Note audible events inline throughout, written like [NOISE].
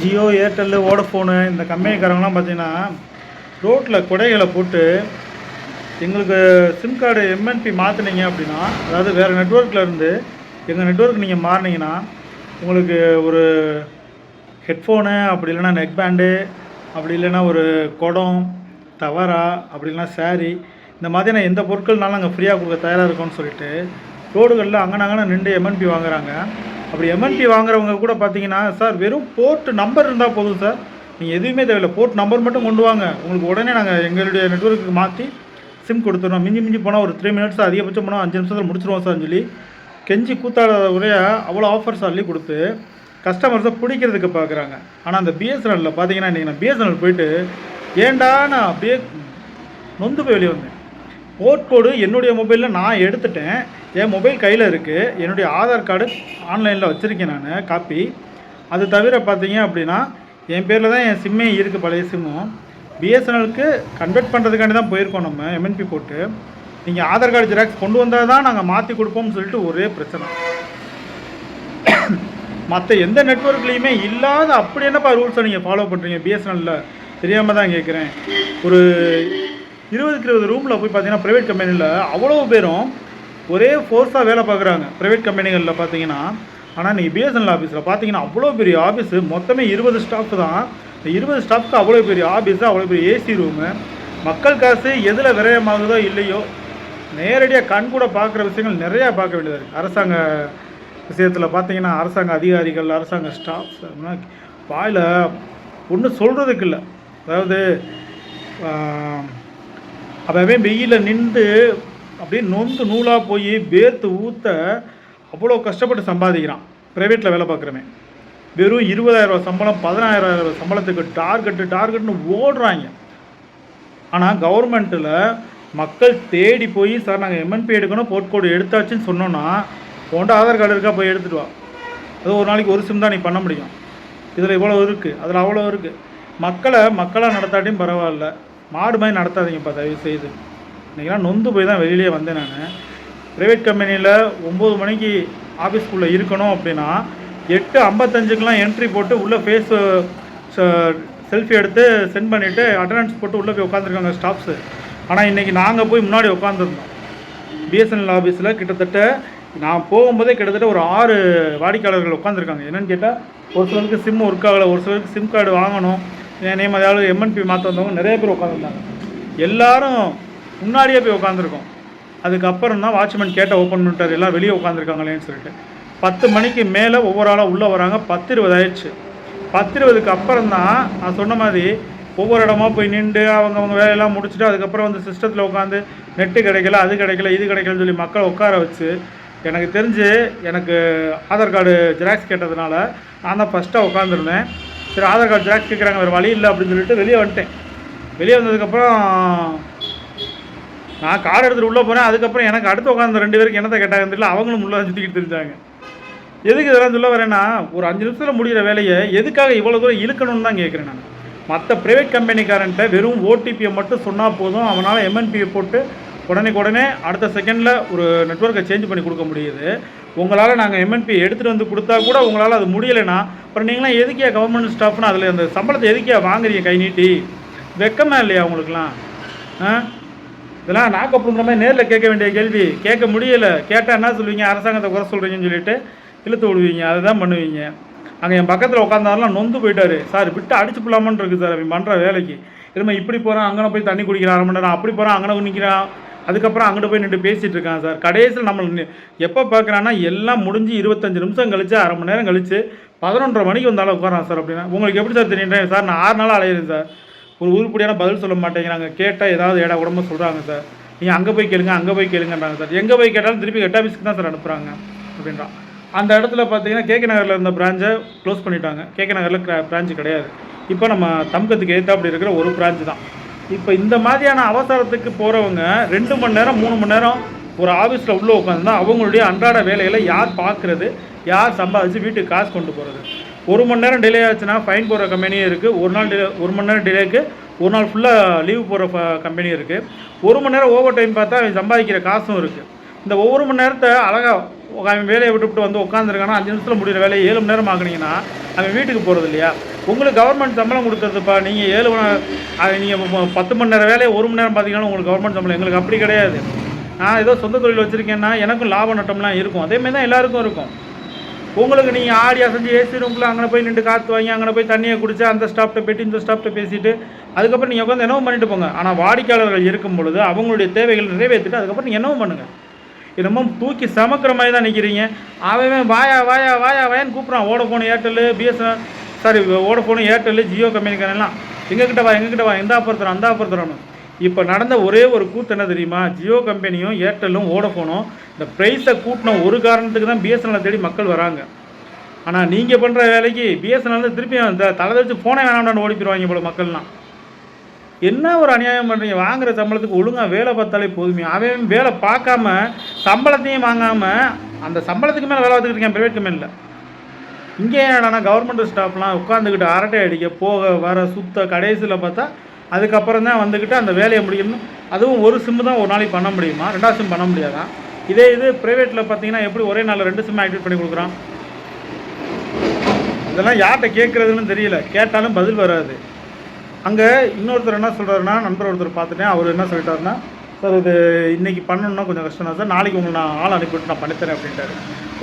Jio Airtel Vodafone இந்த கம்பெனிக்காரங்களாம் பார்த்தீங்கன்னா ரோட்டில் குடைகளை போட்டு எங்களுக்கு சிம் கார்டு எம்என்பி மாற்றினீங்க அப்படின்னா அதாவது வேறு நெட்ஒர்க்கில் இருந்து எங்கள் நெட்ஒர்க் நீங்கள் மாறினீங்கன்னா உங்களுக்கு ஒரு ஹெட்ஃபோனு அப்படி இல்லைன்னா நெக் பேண்டு அப்படி இல்லைன்னா ஒரு குடம் தவறா அப்படி இல்லைன்னா saree இந்த மாதிரியான எந்த பொருட்கள்னாலும் நாங்கள் ஃப்ரீயாக கொடுக்க தயாராக இருக்கோம்னு சொல்லிட்டு ரோடுகளில் அங்கனங்கன நின்று எம்என்பி வாங்குறாங்க. அப்படி எம்என்பி வாங்குறவங்க கூட பார்த்தீங்கன்னா சார் வெறும் போர்ட் நம்பர் இருந்தால் போதும் சார். நீங்கள் எதுவுமே தேவையில்லை. போர்ட் நம்பர் மட்டும் கொண்டு வாங்க. உங்களுக்கு உடனே நாங்கள் எங்களுடைய நெட்ஒர்க்கு மாற்றி சிம் கொடுத்துருவோம் மிஞ்சி மிஞ்சி போனால் ஒரு த்ரீ மினிட்ஸ் அதிகபட்சம் போனால் அஞ்சு நிமிஷத்தில் முடிச்சிருவோம் சார் சொல்லி கெஞ்சி கூத்தாடாத உரையாக அவ்வளோ ஆஃபர்ஸ் அள்ளி கொடுத்து கஸ்டமர்ஸை பிடிக்கிறதுக்கு பார்க்குறாங்க ஆனால் அந்த பிஎஸ்என்எல்லில் பார்த்தீங்கன்னா இன்றைக்கி நான் பிஎஸ்என்எல் போயிட்டு ஏண்டா நான் அப்படியே நொந்து போய் வெளியே வந்தேன். போர்ட் கோடு என்னுடைய மொபைலில் நான் எடுத்துட்டேன். என் மொபைல் கையில் இருக்குது என்னுடைய ஆதார் கார்டு ஆன்லைனில் வச்சுருக்கேன் நான் காப்பி அது தவிர பார்த்தீங்க அப்படின்னா என் பேரில் தான் என் சிம்மே இருக்குது பழைய சிம்மும் பிஎஸ்என்எலுக்கு கன்வெர்ட் பண்ணுறதுக்காண்டி தான் போயிருக்கோம் நம்ம எம்என்பி போட்டு நீங்கள் ஆதார் கார்டு ஜெராக்ஸ் கொண்டு வந்தால் தான் நாங்கள் மாற்றி கொடுப்போம்னு சொல்லிட்டு ஒரே பிரச்சனை. [COUGHS] மற்ற எந்த நெட்ஒர்க்லேயுமே இல்லாத அப்படி என்னப்பா ரூல்ஸை நீங்கள் ஃபாலோ பண்ணுறீங்க பிஎஸ்என்எல்லில் தெரியாமல் தான் கேட்குறேன் ஒரு இருபதுக்கு இருபது ரூமில் போய் பார்த்தீங்கன்னா ப்ரைவேட் கம்பெனியில் அவ்வளோ பேரும் ஒரே ஃபோர்ஸாக வேலை பார்க்குறாங்க. ப்ரைவேட் கம்பெனிகளில் பார்த்தீங்கன்னா. ஆனால் நீங்கள் பிஎஸ்என்எல் ஆஃபீஸில் பார்த்தீங்கன்னா அவ்வளோ பெரிய ஆஃபீஸு மொத்தமே இருபது ஸ்டாஃப் தான். இந்த இருபது ஸ்டாஃப்க்கு அவ்வளோ பெரிய ஆஃபீஸு அவ்வளோ பெரிய ஏசி ரூமு மக்கள் காசு எதில் விரயமாகுதோ இல்லையோ நேரடியாக கண் கூட பார்க்குற விஷயங்கள் நிறையா பார்க்க வேண்டியதாக இருக்குது அரசாங்க விஷயத்தில் பார்த்தீங்கன்னா அரசாங்க அதிகாரிகள் அரசாங்க ஸ்டாஃப்ஸ் வாயில் ஒன்றும் சொல்கிறதுக்கு இல்லை. அதாவது அப்போவே வெயிலில் நின்று அப்படியே நொந்து நூலாக போய் வேர்த்து ஊற்ற அவ்வளோ கஷ்டப்பட்டு சம்பாதிக்கிறான். ப்ரைவேட்டில் வேலை பார்க்குறவன். வெறும் இருபதாயிரரூவா சம்பளம் பதினாயிரம் ரூபா சம்பளத்துக்கு டார்கெட்டு டார்கெட்னு ஓடுறாங்க. ஆனால் கவர்மெண்ட்டில் மக்கள் தேடி போய் சார் நாங்கள் எம்என்பி எடுக்கணும் போர்ட்கோடு எடுத்தாச்சுன்னு சொன்னோன்னா போன்ற ஆதார் கார்டு இருக்கா போய் எடுத்துகிட்டு வா. அது ஒரு நாளைக்கு ஒரு சிம் தான் நீ பண்ண முடியும். இதில் இவ்வளோ இருக்குது அதில் அவ்வளோ இருக்குது மக்களை மக்களாக நடத்தாட்டியும் பரவாயில்ல. மாடு மாதிரி நடத்தாதீங்கப்பா தயவு செய்து இன்றைக்கெல்லாம் நொந்து போய் தான் வெளியிலே வந்தேன் நான். ப்ரைவேட் கம்பெனியில் ஒம்பது மணிக்கு ஆஃபீஸ்க்குள்ளே இருக்கணும் அப்படின்னா எட்டு ஐம்பத்தஞ்சுக்கெலாம் என்ட்ரி போட்டு உள்ளே ஃபேஸ் செல்ஃபி எடுத்து சென்ட் பண்ணிவிட்டு அட்டண்டன்ஸ் போட்டு உள்ளே போய் உட்காந்துருக்காங்க ஸ்டாஃப்ஸு ஆனால் இன்றைக்கி நாங்கள் போய் முன்னாடி உட்காந்துருந்தோம் பிஎஸ்என்எல் ஆஃபீஸில் கிட்டத்தட்ட நான் போகும்போதே கிட்டத்தட்ட ஒரு ஆறு வாடிக்கையாளர்கள் உட்காந்துருக்காங்க என்னென்னு கேட்டால் ஒரு சிலருக்கு சிம் ஒர்க் ஆகலை ஒரு சிலருக்கு சிம் கார்டு வாங்கணும். என் நேம் அதாவது எம்என்பி மாற்ற வந்தவங்க நிறைய பேர் உட்காந்துருந்தாங்க எல்லாரும் முன்னாடியே போய் உட்காந்துருக்கோம் அதுக்கப்புறம் தான் வாட்ச்மேன் கேட்ட ஓப்பன் பண்ணிட்டார் எல்லாம் வெளியே உட்காந்துருக்காங்களேன்னு சொல்லிட்டு. பத்து மணிக்கு மேலே ஒவ்வொரு ஆளாக உள்ளே வராங்க பத்து இருபது ஆயிடுச்சு. பத்து இருபதுக்கு அப்புறம் தான் நான் சொன்ன மாதிரி ஒவ்வொரு இடமா போய் நின்று அவங்க அவங்க வேலையெல்லாம் முடிச்சுட்டு அதுக்கப்புறம் வந்து சிஸ்டத்தில் உட்காந்து நெட்டு கிடைக்கல அது கிடைக்கல இது கிடைக்கலன்னு சொல்லி மக்களை உட்கார வச்சு எனக்கு தெரிஞ்சு எனக்கு ஆதார் கார்டு ஜெராக்ஸ் கேட்டதுனால நான் தான் ஃபஸ்ட்டாக உட்காந்துருந்தேன் சரி ஆதார் கார்டு ஜெராக்ஸ் கேட்குறாங்க வேறு வழி இல்லை அப்படின்னு சொல்லிட்டு வெளியே வந்துட்டேன். வெளியே வந்ததுக்கப்புறம் நான் கார் எடுத்துகிட்டு உள்ளே போனேன். அதுக்கப்புறம் எனக்கு அடுத்து உட்காந்து ரெண்டு பேருக்கு என்னத்தை கேட்டாங்கன்னு தெரியல. அவங்களும் உள்ளே சுற்றிக்கிட்டு தெரிஞ்சாங்க எதுக்கு இதெல்லாம் சொல்ல வரேன்னா ஒரு அஞ்சு நிமிஷத்தில் முடிகிற வேலையை எதுக்காக இவ்வளோ தூரம் இழுக்கணும்னு தான் கேட்குறேன் நான். மற்ற ப்ரைவேட் கம்பெனிக்காரன்ட்ட வெறும் ஓடிபியை மட்டும் சொன்னால் போதும். அவனால் எம்என்பியை போட்டு உடனே உடனே அடுத்த செகண்டில் ஒரு நெட்ஒர்க்கை சேஞ்ச் பண்ணி கொடுக்க முடியுது. உங்களால் நாங்கள் எம்என்பி எடுத்துகிட்டு வந்து கொடுத்தா கூட உங்களால் அது முடியலைன்னா அப்புறம் நீங்களாம் எதுக்கியா கவர்மெண்ட் ஸ்டாஃப்னு அதில் அந்த சம்பளத்தை எதுக்கியா வாங்குறீங்க கை நீட்டி? வெக்கமா இல்லையா உங்களுக்குலாம் ஆ? இதெல்லாம் நாக்கப்புங்கிற மாதிரி நேரில் கேட்க வேண்டிய கேள்வி. கேட்க முடியலை. கேட்டால் என்ன சொல்லுவீங்க? அரசாங்கத்தை குறை சொல்கிறீங்கன்னு சொல்லிட்டு இழுத்து விடுவீங்க. அதை தான் பண்ணுவீங்க. அங்கே என் பக்கத்தில் உட்காந்தாரெலாம் நொந்து போயிட்டாரு. சார் விட்டு அடிச்சு போலாமான்னு இருக்குது சார். அவன் பண்ணுற வேலைக்கு. திரும்ப இப்படி போகிறான் அங்கே போய் தண்ணி குடிக்கிறான். அரை மணி நேரம். அப்படி போகிறான் அங்கே நிற்கிறான் அதுக்கப்புறம் அங்கிட்டு போய் நின்று பேசிகிட்டு இருக்கான் சார். கடைசியில் நம்ம எப்போ பார்க்குறான்னா எல்லாம் முடிஞ்சு இருபத்தஞ்சு நிமிஷம் கழிச்சு அரை மணி நேரம் கழிச்சு பதினொன்றரை மணிக்கு வந்தாலும் உட்காரான் சார் அப்படின்னா. உங்களுக்கு எப்படி சார் தெரியுன்றேன் சார் நான் ஆறு நாள் அலையிறேன் சார். ஒரு உருப்படியான பதில் சொல்ல மாட்டேங்கிறாங்க. கேட்டால் ஏதாவது ஏடா உடம்பு சொல்கிறாங்க சார். நீங்கள் அங்கே போய் கேளுங்க அங்கே போய் கேளுங்கன்றாங்க சார். எங்கே போய் கேட்டாலும் திருப்பி ஹெட் ஆஃபீஸ்க்கு தான் சார் அனுப்புகிறாங்க அப்படின்றான். அந்த இடத்துல பார்த்தீங்கன்னா கேகே நகரில் இருந்த பிரான்ச்சை க்ளோஸ் பண்ணிட்டாங்க. கேகே நகரில் பிரான்ச்சு கிடையாது. இப்போ நம்ம தம்கத்துக்கு ஏற்றாப்படி இருக்கிற ஒரு பிரான்ச்சு தான். இப்போ இந்த மாதிரியான அவசரத்துக்கு போகிறவங்க ரெண்டு மணி நேரம் மூணு மணி நேரம் ஒரு ஆஃபீஸில் உள்ளே உட்காந்துருந்தா அவங்களுடைய அன்றாட வேலைகளை யார் பார்க்குறது யார் சம்பாதிச்சு வீட்டுக்கு காசு கொண்டு போகிறது ஒரு மணி நேரம் டிலே ஆச்சுன்னா ஃபைன் போடுற கம்பெனியும் இருக்குது ஒரு நாள் டிலே ஒரு மணி நேரம் டிலேக்கு ஒரு நாள் ஃபுல்லாக லீவ் போகிற கம்பெனியும் இருக்குது ஒரு மணி நேரம் ஓவர் டைம் பார்த்தா அவன் சம்பாதிக்கிற காசும் இருக்குது இந்த ஒவ்வொரு மணி நேரத்தை அழகாக அவன் வேலையை விட்டுவிட்டு வந்து உட்காந்துருக்கானா அஞ்சு நிமிஷத்தில் முடிகிற வேலையை ஏழு மணி நேரம் ஆக்குனீங்கன்னா அவன் வீட்டுக்கு போகிறது இல்லையா? உங்களுக்கு கவர்மெண்ட் சம்பளம் கொடுக்குறதுப்பா. நீங்கள் ஏழு மணி நீங்கள் பத்து மணி நேரம் வேலையை ஒரு மணி நேரம் பார்த்தீங்கன்னா உங்களுக்கு கவர்மெண்ட் சம்பளம். எங்களுக்கு அப்படி கிடையாது. நான் ஏதோ சொந்த தொழில் வச்சுருக்கேன்னா எனக்கும் லாப நட்டம்லாம் இருக்கும். அதேமாதிரி தான் எல்லாருக்கும் இருக்கும். உங்களுக்கு நீங்கள் ஆடி அசைஞ்சு ஏசி ரூம்குள்ளே அங்கே போய் நின்று காற்று வாங்கி அங்கே போய் தண்ணியை குடிச்சு அந்த ஸ்டாஃப்ட்ட போயிட்டு இந்த ஸ்டாஃப்ட்ட பேசிட்டு அதுக்கப்புறம் நீங்கள் உட்காந்து என்னவும் பண்ணிட்டு போங்க. ஆனால் வாடிக்கையாளர்கள் இருக்கும் பொழுது அவங்களுடைய தேவைகள் நிறைவேற்றிட்டு அதுக்கப்புறம் நீங்கள் என்னவும் பண்ணுங்கள் என்னமோ தூக்கி சமக்கிற மாதிரி தான் நிற்கிறீங்க அவன் வாயா வாயா வாயா வாயான்னு கூப்பிட்றான். Vodafone Airtel BSNL sorry Vodafone Airtel Jio கம்பெனிக்காரெல்லாம் எங்ககிட்ட வா எங்ககிட்ட வா இந்த ஆஃபர் அந்த ஆஃபர் இப்போ நடந்த ஒரே ஒரு கூத்து என்ன தெரியுமா? ஜியோ கம்பெனியும் ஏர்டெல்லும் ஓடஃபோனும் இந்த ப்ரைஸை கூட்டின ஒரு காரணத்துக்கு தான் பிஎஸ்என்எல் தேடி மக்கள் வராங்க. ஆனால் நீங்கள் பண்ணுற வேலைக்கு பிஎஸ்என்எல் திருப்பி அந்த தலை வச்சு ஃபோனை வேணாம்னு ஓடி போயிடுவாங்க போல மக்கள்லாம். என்ன ஒரு அநியாயம் பண்ணுறீங்க வாங்குற சம்பளத்துக்கு ஒழுங்காக வேலை பார்த்தாலே போதுமே. அவன் வேலை பார்க்காம சம்பளத்தையும் வாங்காமல் அந்த சம்பளத்துக்கு மேலே வேலை பார்த்துக்கிட்டு இருக்கேன் ப்ரைவேட் கம்பெனியில் இங்கே என்னடா கவர்மெண்ட் ஸ்டாஃப்லாம் உட்காந்துக்கிட்டு அரட்டை அடிக்க போக வர சுத்த கடைசியில் பார்த்தா அதுக்கப்புறம் தான் வந்துக்கிட்டு அந்த வேலையை முடிக்கணும். அதுவும் ஒரு சிம்மு தான் ஒரு நாளைக்கு பண்ண முடியுமா? ரெண்டாவது சிம் பண்ண முடியாதா? இதே இது ப்ரைவேட்டில் பார்த்தீங்கன்னா எப்படி ஒரே நாளில் ரெண்டு சிம் ஆக்டிவேட் பண்ணி கொடுக்குறான்? இதெல்லாம் யார்கிட்ட கேட்குறதுன்னு தெரியல. கேட்டாலும் பதில் வராது. அங்கே இன்னொருத்தர் என்ன சொல்கிறாருன்னா நண்பர் ஒருத்தர் பார்த்துட்டேன். அவர் என்ன சொல்லிட்டாருன்னா சார் இது இன்றைக்கி பண்ணணும்னா கொஞ்சம் கஷ்டம் தான் சார். நாளைக்கு உங்களை நான் ஆள் அனுப்பிவிட்டு நான் பண்ணித்தரேன் அப்படின்ட்டாரு.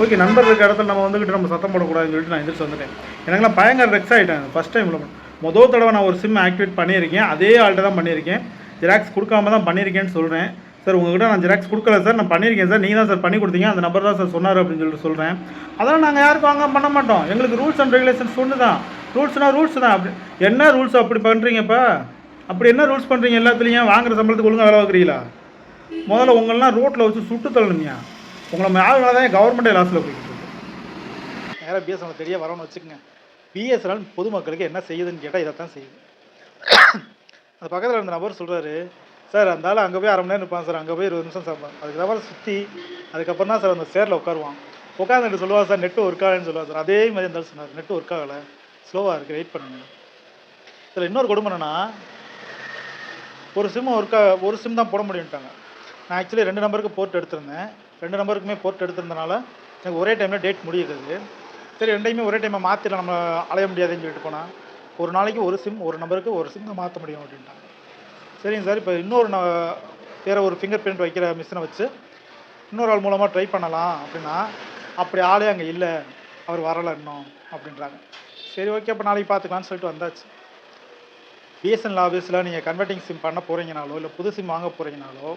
ஓகே நண்பர் இருக்க இடத்துல நம்ம வந்துக்கிட்டு நம்ம சத்தம் போடக்கூடாதுன்னு சொல்லிட்டு நான் எதிர்த்து வந்துட்டேன். எனக்குலாம் பயங்கர ரெக்ஸ் ஆகிட்டேன் ஃபஸ்ட் டைமில் மொதல் தடவை நான் ஒரு சிம் ஆக்டிவேட் பண்ணியிருக்கேன். அதே ஆள்கிட்ட தான் பண்ணியிருக்கேன். ஜெராக்ஸ் கொடுக்காம தான் பண்ணியிருக்கேன்னு சொல்கிறேன் சார் உங்ககிட்ட நான் ஜெராக்ஸ் கொடுக்கல சார். நான் பண்ணியிருக்கேன் சார். நீங்கள் தான் சார் பண்ணி கொடுத்தீங்க. அந்த நம்பர் தான் சார் சொன்னார் அப்படின்னு சொல்லிட்டு சொல்கிறேன் அதெல்லாம் நாங்கள் யாருக்கும் வாங்க பண்ண மாட்டோம். எங்களுக்கு ரூல்ஸ் அண்ட் ரெகுலேஷன்ஸ் ஒன்று தான் ரூல்ஸ்னால் ரூல்ஸ் தான். அப்படி என்ன ரூல்ஸ் அப்படி பண்ணுறீங்கப்பா அப்படி என்ன ரூல்ஸ் பண்ணுறீங்க எல்லாத்துலேயும்? வாங்குற சம்பளத்துக்கு ஒழுங்காக வேலை பார்க்குறீங்களா? முதல்ல உங்களெலாம் ரோட்டில் வச்சு சுட்டு தள்ளணுமியா. உங்களை மேலே தான் கவர்மெண்ட்டே லாஸில் போயிட்டு இருக்கு. நேராக பிஎஸ்என்எல் தெரிய வரணும்னு வச்சுக்கோங்க. பிஎஸ்என்எல் பொதுமக்களுக்கு என்ன செய்யுதுன்னு கேட்டால் இதை தான் செய்யுது. அந்த பக்கத்தில் இருந்த நபர் சொல்கிறாரு சார் அந்த ஆள் அங்கே போய் அரை மணி நேரம் இருப்பான் சார். அங்கே போய் இருபது நிமிஷம் சாப்பிடுவான். அதுக்கப்புறம் சுற்றி அதுக்கப்புறம் தான் சார் அந்த சேரில் உட்காருவான். உட்காந்துட்டு சொல்லுவார் சார் நெட்டு ஒர்க் ஆகலைன்னு சொல்லுவார் சார். அதே மாதிரி இருந்தாலும் சொன்னார் நெட்டு ஒர்க் ஆகலை. ஸ்லோவாக இருக்குது வெயிட் பண்ணுங்க. இதில் இன்னொரு கொடுமை என்னன்னா ஒரு சிம் ஒருக்கா ஒரு சிம் தான் போட முடியும்ட்டாங்க. நான் ஆக்சுவலி ரெண்டு நம்பருக்கு போர்ட் எடுத்திருந்தேன். ரெண்டு நம்பருக்குமே போர்ட் எடுத்திருந்தனால எனக்கு ஒரே டைமில் டேட் முடியுது. சரி ரெண்டையுமே ஒரே டைமை மாற்றிடலாம் நம்ம அலைய முடியாதுன்னு சொல்லிட்டு போனால் ஒரு நாளைக்கு ஒரு சிம் ஒரு நம்பருக்கு ஒரு சிம் தான் மாற்ற முடியும் அப்படின்ட்டாங்க. சரிங்க சார் இப்போ இன்னொரு நான் வேறு ஒரு ஃபிங்கர் பிரிண்ட் வைக்கிற மிஷினை வச்சு இன்னொரு ஆள் மூலமாக ட்ரை பண்ணலாம் அப்படின்னா அப்படி ஆளே அங்கே இல்லை. அவர் வரலை இன்னும் அப்படின்றாங்க. சரி ஓகே அப்போ நாளைக்கு பார்த்துக்கலான்னு சொல்லிட்டு வந்தாச்சு. பிஎஸ்என்எல் ஆஃபீஸில் நீங்கள் கன்வெர்ட்டிங் சிம் பண்ண போகிறீங்கனாலோ இல்லை புது சிம் வாங்க போகிறீங்கனாலோ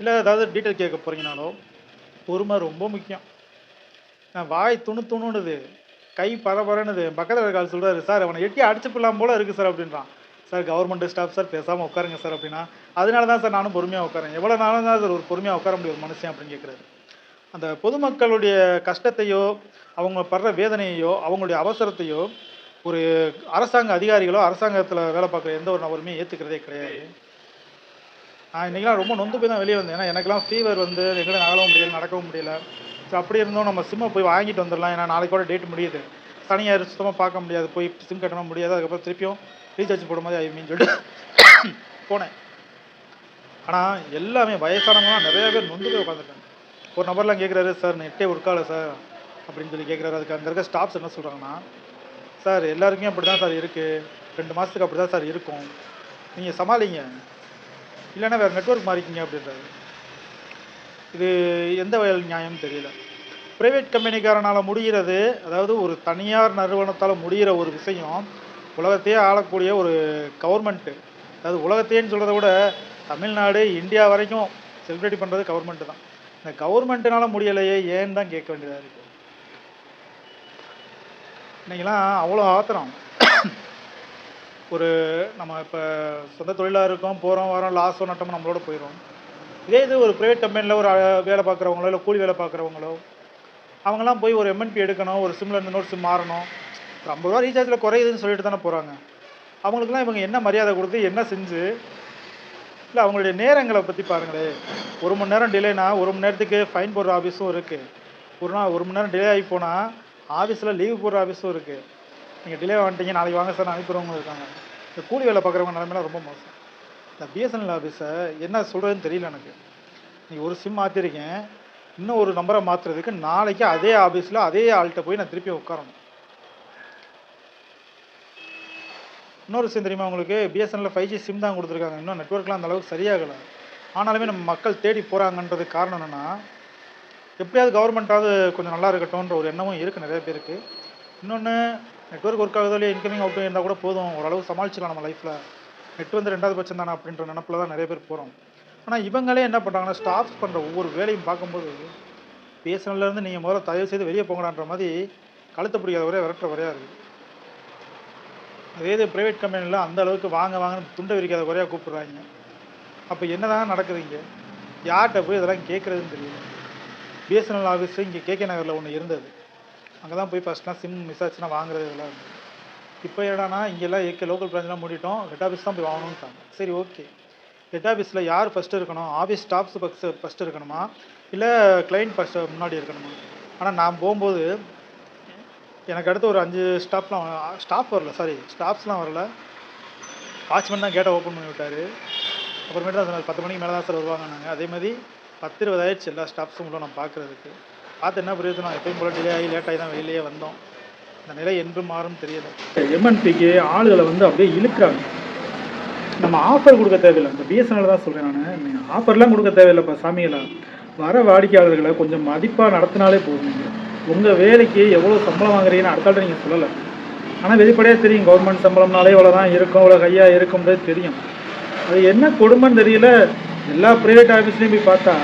இல்லை ஏதாவது டீட்டெயில் கேட்க போகிறீங்கனாலோ பொறுமை ரொம்ப முக்கியம். நான் வாய் துணு துணுன்னுது கை பரபரன்னுது பக்கத்தில் இருக்க ஆள் சொல்கிறாரு சார் அவனை எட்டி அடிச்சு போடலாம் போல இருக்குது சார் அப்படின்றான் சார் கவர்மெண்ட் ஸ்டாஃப் சார் பேசாமல் உட்காருங்க சார் அப்படின்னா. அதனால தான் சார் நானும் பொறுமையாக உட்காரேன் எவ்வளோ நாளும் தான் சார் ஒரு பொறுமையாக உட்கார முடியும் ஒரு மனுஷன் அப்படின்னு கேட்குறாரு. அந்த பொதுமக்களுடைய கஷ்டத்தையோ அவங்க படுற வேதனையையோ அவங்களுடைய அவசரத்தையோ ஒரு அரசாங்க அதிகாரிகளோ அரசாங்கத்தில் வேலை பார்க்குற எந்த ஒரு நபருமே ஏற்றுக்கிறதே கிடையாது. நான் இன்றைக்கெலாம் ரொம்ப நொந்து போய் தான் வெளியே வந்தேன். ஏன்னா எனக்கெல்லாம் ஃபீவர் வந்து எங்கேயும் நகலவும் முடியல நடக்கவும் முடியல. ஸோ அப்படி இருந்தோம். நம்ம சிம்மை போய் வாங்கிட்டு வந்துடலாம். ஏன்னா நாளைக்கு கூட டேட் முடியுது. தனியாக சுத்தமாக பார்க்க முடியாது. போய் சிம் கட்டணும் முடியாது. அதுக்கப்புறம் திருப்பியும் ரீசார்ஜ் போட மாதிரி ஆயிடுமேன்னு சொல்லிட்டு [COUGHS] போனேன். ஆனால் எல்லாமே வயசானவங்களாம் நிறைய பேர் நொந்து போய் உட்காந்துருக்காங்க ஒரு நபர்லாம் கேட்குறாரு சார் நெட்டே ஒர்க்கால சார். அப்படின்னு சொல்லி கேட்குறாரு அதுக்கு அங்கே இருக்க ஸ்டாஃப்ஸ் என்ன சொல்கிறாங்கன்னா சார் எல்லாருக்குமே அப்படி தான் சார் இருக்குது ரெண்டு மாதத்துக்கு அப்படி தான் சார் இருக்கும். நீங்கள் சமாளிங்க. இல்லைன்னா வேறு நெட்வொர்க் மாறிக்கிங்க அப்படின்றாரு இது எந்த வகையில் நியாயம்னு தெரியல. ப்ரைவேட் கம்பெனிக்காரனால் முடிகிறது அதாவது ஒரு தனியார் நிறுவனத்தால் முடிகிற ஒரு விஷயம் உலகத்தையே ஆளக்கூடிய ஒரு கவர்மெண்ட்டு அதாவது உலகத்தையேன்னு சொல்கிறத விட தமிழ்நாடு இந்தியா வரைக்கும் செலிப்ரேட் பண்ணுறது கவர்மெண்ட்டு தான். இந்த கவர்மெண்ட்டுனால முடியலையே ஏன்னு தான் கேட்க வேண்டியதாக இருக்குது இன்றைக்கெல்லாம் அவ்வளோ ஆத்திரம். ஒரு நம்ம இப்போ சொந்த தொழிலாக இருக்கோம் போகிறோம் வரோம் லாஸோ நட்டமோ நம்மளோட போயிடும் இதே இது ஒரு ப்ரைவேட் கம்பெனியில் ஒரு வேலை பார்க்குறவங்களோ இல்லை கூலி வேலை பார்க்குறவங்களோ அவங்கெல்லாம் போய் ஒரு எம்என்பி எடுக்கணும் ஒரு சிம்மில் இருந்து நோட் சிம் மாறணும். ஒரு ஐம்பது ரூபா ரீசார்ஜில் குறையுதுன்னு சொல்லிட்டு தானே போகிறாங்க அவங்களுக்குலாம் இவங்க என்ன மரியாதை கொடுத்து என்ன செஞ்சு இல்லை அவங்களுடைய நேரங்களை பற்றி பாருங்களேன் ஒரு மணி நேரம் டிலேனா ஒரு மணி நேரத்துக்கு ஃபைன் போடுற ஆஃபீஸும் இருக்குது ஒரு நாள் ஒரு மணி நேரம் டிலே ஆகி போனால் ஆஃபீஸில் லீவு போடுற ஆஃபீஸும் இருக்குது நீங்கள் டிலே வந்துட்டீங்க நாளைக்கு வாங்க சார் அனுப்பிடுறவங்க இருக்காங்க. இந்த கூலி வேலை பார்க்குறவங்க நிலமையெல்லாம் ரொம்ப மோசம். இந்த பிஎஸ்என்எல் ஆஃபீஸை என்ன சொல்கிறதுன்னு தெரியல எனக்கு. நீங்கள் ஒரு சிம் மாற்றிருக்கேன் இன்னும் ஒரு நம்பரை மாற்றுறதுக்கு நாளைக்கு அதே ஆஃபீஸில் அதே ஆள்கிட்ட போய் நான் திருப்பி உட்காரணும். இன்னொரு விஷயம் தெரியுமா உங்களுக்கு? பிஎஸ்என்எல் ஃபைவ் ஜி சிம் தான் கொடுத்துருக்காங்க. இன்னும் நெட்ஒர்க்லாம் அந்த அளவுக்கு சரியாகலை. ஆனாலுமே நம்ம மக்கள் தேடி போகிறாங்கன்றதுக்கு காரணம் என்னென்னா எப்படியாவது கவர்மெண்ட்டாவது கொஞ்சம் நல்லா இருக்கட்டும்ன்ற ஒரு எண்ணமும் இருக்குது நிறைய பேருக்கு. இன்னொன்று நெட்ஒர்க் ஒர்க் ஆகுதோ இல்லையா இன்கமிங் அவுட் இருந்தால் கூட போதும். ஓரளவு சமாளிச்சிடலாம் நம்ம லைஃப்பில் நெட் வந்து ரெண்டாவது பட்சம் தானே அப்படின்ற நினப்பில் தான் நிறைய பேர் போகிறோம் ஆனால் இவங்களே என்ன பண்ணுறாங்கன்னா ஸ்டாஃப்ஸ் பண்ணுற ஒவ்வொரு வேலையும் பார்க்கும்போது பிஎஸ்என்எல்லேருந்து நீங்கள் முதல்ல தயவு செய்து வெளியே போங்கடான்ற மாதிரி கழுத்தை பிடிக்காத ஒரே விரட்டுற வரையா இருக்குது அதே இது ப்ரைவேட் கம்பெனியில் அந்த அளவுக்கு வாங்க வாங்கன்னு துண்டை விரிக்காத குறையாக கூப்பிட்றாங்க. அப்போ என்னதான் நடக்குது இங்கே? யார்கிட்ட போய் இதெல்லாம் கேட்குறதுன்னு தெரியல. பிஎஸ்என்எல் ஆஃபீஸு இங்கே கேகே நகரில் ஒன்று இருந்தது. அங்கே தான் போய் ஃபஸ்ட்லாம் சிம் மிஸ் ஆச்சுன்னா வாங்குறது இதெல்லாம் இருந்தது. இப்போ என்னன்னா இங்கெல்லாம் ஏகே லோக்கல் பிரான்ச்லாம் மூடிட்டோம். ஹெட் ஆஃபீஸ் தான் போய் வாங்கணும்ட்டாங்க. சரி ஓகே ஹெட் ஆஃபீஸில் யார் ஃபஸ்ட்டு இருக்கணும்? ஆஃபீஸ் ஸ்டாஃப்ஸ் ஃபஸ்ட்டு ஃபஸ்ட்டு இருக்கணுமா? இல்லை கிளைண்ட் ஃபஸ்ட்டு முன்னாடி இருக்கணுமா? ஆனால் நான் போகும்போது எனக்கு அடுத்து ஒரு அஞ்சு ஸ்டாஃப்லாம் ஸ்டாஃப் வரல சாரி ஸ்டாஃப்ஸ்லாம் வரல. வாட்ச்மேன் தான் கேட்டை ஓப்பன் பண்ணி விட்டார். அப்புறமேட்டு தான் சொன்னார் பத்து மணிக்கு மேலே தான் சார் வருவாங்கன்னாங்க. அதே மாதிரி பத்து இருபது ஆயிடுச்சு எல்லா ஸ்டாஃப்ஸும் உள்ள நான் பார்க்குறதுக்கு பார்த்து என்ன பிரயோஜனம் எப்பயும் போல டிலே ஆகி லேட் ஆகி தான் வெளியிலேயே வந்தோம். இந்த நிலை என்று மாறும் தெரியல. எம்என்பிக்கு ஆளுகளை வந்து அப்படியே இழுக்கிறாங்க. நம்ம ஆஃபர் கொடுக்க தேவையில்லை. இந்த பிஎஸ்என்எல் தான் சொல்கிறேன் நான். ஆஃபர்லாம் கொடுக்க தேவையில்லைப்பா சாமிகளா. வர வாடிக்கையாளர்களை கொஞ்சம் மதிப்பாக நடத்தினாலே போதும் நீங்கள் உங்கள் வேலைக்கு எவ்வளோ சம்பளம் வாங்குறீங்கன்னு அடுத்தாட்ட நீங்கள் சொல்லலை. ஆனால் வெளிப்படையாக தெரியும். கவர்மெண்ட் சம்பளம்னாலே இவ்வளோ தான் இருக்கும். இவ்வளோ கையாக இருக்கும்ன்றது தெரியும். அது என்ன கொடுமைன்னு தெரியல. எல்லா ப்ரைவேட் ஆஃபீஸ்லேயும் போய் பார்த்தா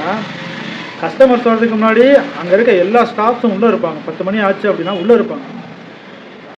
கஸ்டமர்ஸ் வர்றதுக்கு முன்னாடி அங்கே இருக்க எல்லா ஸ்டாஃப்ஸும் உள்ளே இருப்பாங்க. பத்து மணி ஆச்சு அப்படின்னா உள்ளே இருப்பாங்க.